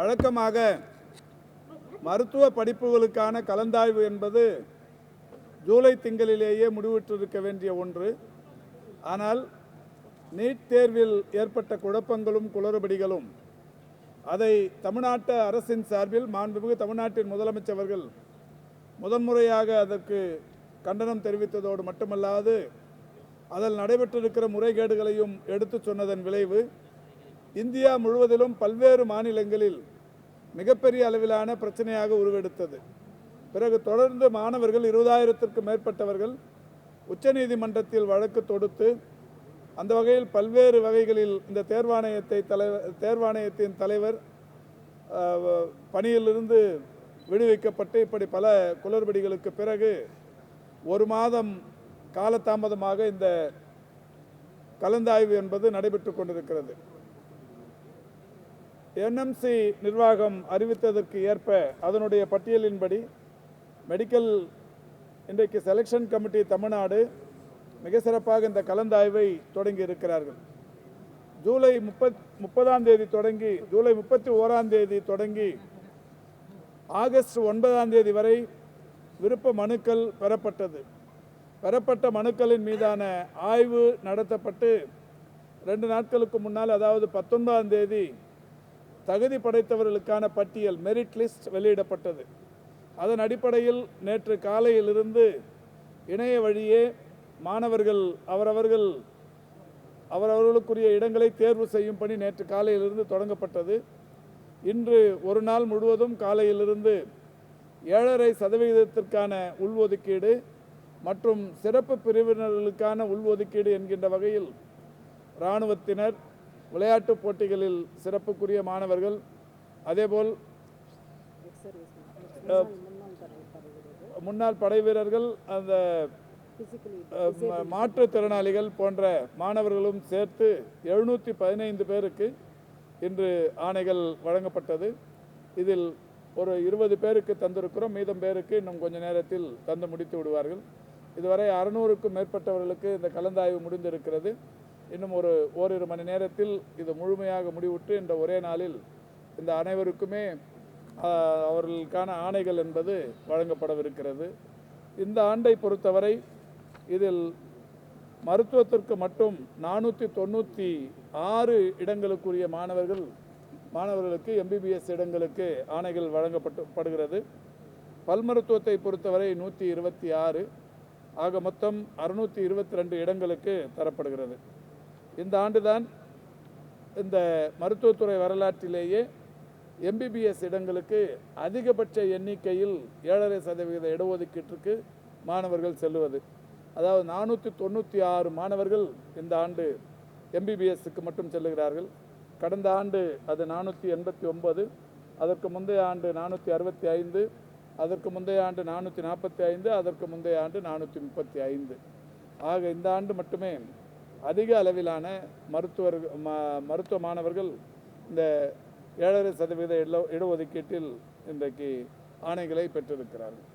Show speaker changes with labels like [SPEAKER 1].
[SPEAKER 1] வழக்கமாக மருத்துவ படிப்புகளுக்கான கலந்தாய்வு என்பது ஜூலை திங்களிலேயே முடிவிட்டிருக்க வேண்டிய ஒன்று. ஆனால் நீட் தேர்வில் ஏற்பட்ட குழப்பங்களும் குளறுபடிகளும் அதை தமிழ்நாட்டு அரசின் சார்பில் மாண்புமிகு தமிழ்நாட்டின் முதலமைச்சர்கள் முதன்முறையாக அதற்கு கண்டனம் தெரிவித்ததோடு மட்டுமல்லாது அதில் நடைபெற்றிருக்கிற முறைகேடுகளையும் எடுத்துச் சொன்னதன் விளைவு இந்தியா முழுவதிலும் பல்வேறு மாநிலங்களில் மிகப்பெரிய அளவிலான பிரச்சனையாக உருவெடுத்தது. பிறகு தொடர்ந்து மாணவர்கள் இருபதாயிரத்திற்கும் மேற்பட்டவர்கள் உச்சநீதிமன்றத்தில் வழக்கு தொடுத்து அந்த வகையில் பல்வேறு வகைகளில் இந்த தேர்வாணையத்தை தலைவர் தேர்வாணையத்தின் தலைவர் பணியிலிருந்து விடுவிக்கப்பட்டு இப்படி பல குளறுபடிகளுக்கு பிறகு ஒரு மாதம் காலதாமதமாக இந்த கலந்தாய்வு என்பது நடைபெற்று கொண்டிருக்கிறது. என்எம்சி நிர்வாகம் அறிவித்ததற்கு ஏற்ப அதனுடைய பட்டியலின்படி மெடிக்கல் இன்றைக்கு செலெக்ஷன் கமிட்டி தமிழ்நாடு மிக சிறப்பாக இந்த கலந்தாய்வை தொடங்கி இருக்கிறார்கள். ஜூலை முப்பத் முப்பதாம் தேதி தொடங்கி ஜூலை முப்பத்தி ஓராம் தேதி தொடங்கி ஆகஸ்ட் ஒன்பதாம் தேதி வரை விருப்ப மனுக்கள் பெறப்பட்டது. பெறப்பட்ட மனுக்களின் மீதான ஆய்வு நடத்தப்பட்டு ரெண்டு நாட்களுக்கு முன்னால் அதாவது பத்தொன்பதாம் தேதி தகுதி படைத்தவர்களுக்கான பட்டியல் மெரிட் லிஸ்ட் வெளியிடப்பட்டது. அதன் அடிப்படையில் நேற்று காலையிலிருந்து இணைய வழியே மாணவர்கள் அவரவர்கள் அவரவர்களுக்குரிய இடங்களை தேர்வு செய்யும் பணி நேற்று காலையிலிருந்து தொடங்கப்பட்டது. இன்று ஒரு நாள் முழுவதும் காலையிலிருந்து ஏழரை சதவிகிதத்திற்கான உள்ஒதுக்கீடு மற்றும் சிறப்பு பிரிவினர்களுக்கான உள்ஒதுக்கீடு என்கின்ற வகையில் இராணுவத்தினர் விளையாட்டுப் போட்டிகளில் சிறப்புக்குரிய மாணவர்கள் அதேபோல் முன்னாள் படை வீரர்கள் அந்த மாற்றுத்திறனாளிகள் போன்ற மாணவர்களும் சேர்த்து எழுநூற்றி பதினைந்து பேருக்கு இன்று ஆணைகள் வழங்கப்பட்டது. இதில் ஒரு இருபது பேருக்கு தந்திருக்கிறோம். மீதம் பேருக்கு இன்னும் கொஞ்ச நேரத்தில் தந்து முடித்து விடுவார்கள். இதுவரை அறுநூறுக்கும் மேற்பட்டவர்களுக்கு இந்த கலந்தாய்வு முடிந்திருக்கிறது. இன்னும் ஒரு ஓரிரு மணி நேரத்தில் இது முழுமையாக முடிவுற்று இந்த ஒரே நாளில் இந்த அனைவருக்குமே அவர்களுக்கான ஆணைகள் என்பது வழங்கப்படவிருக்கிறது. இந்த ஆண்டை பொறுத்தவரை இதில் மருத்துவத்திற்கு மட்டும் நானூற்றி தொண்ணூற்றி ஆறு இடங்களுக்குரிய மாணவர்கள் மாணவர்களுக்கு எம்பிபிஎஸ் இடங்களுக்கு ஆணைகள் வழங்கப்பட்டு படுகிறது பல் மருத்துவத்தை பொறுத்தவரை நூற்றி இருபத்தி ஆறு ஆக மொத்தம் அறுநூற்றி இருபத்தி ரெண்டு இடங்களுக்கு தரப்படுகிறது. இந்த ஆண்டுதான் இந்த மருத்துவத்துறை வரலாற்றிலேயே எம்பிபிஎஸ் இடங்களுக்கு அதிகபட்ச எண்ணிக்கையில் ஏழரை சதவீத இடஒதுக்கீட்டிற்கு மாணவர்கள் செல்லுவது. அதாவது நானூற்றி தொண்ணூற்றி ஆறு மாணவர்கள் இந்த ஆண்டு எம்பிபிஎஸ்க்கு மட்டும் செல்லுகிறார்கள். கடந்த ஆண்டு அது நானூற்றி எண்பத்தி ஒன்பது அதற்கு முந்தைய ஆண்டு நானூற்றி அறுபத்தி ஐந்து அதற்கு முந்தைய ஆண்டு நானூற்றி நாற்பத்தி ஐந்து அதற்கு முந்தைய ஆண்டு நானூற்றி முப்பத்தி ஐந்து. ஆக இந்த ஆண்டு மட்டுமே அதிக அளவிலான மருத்துவர் ம- மருத்துவ மாணவர்கள் இந்த ஏழரை சதவீத இட இடஒதுக்கீட்டில் இன்றைக்கு ஆணைகளை பெற்றிருக்கிறார்கள்.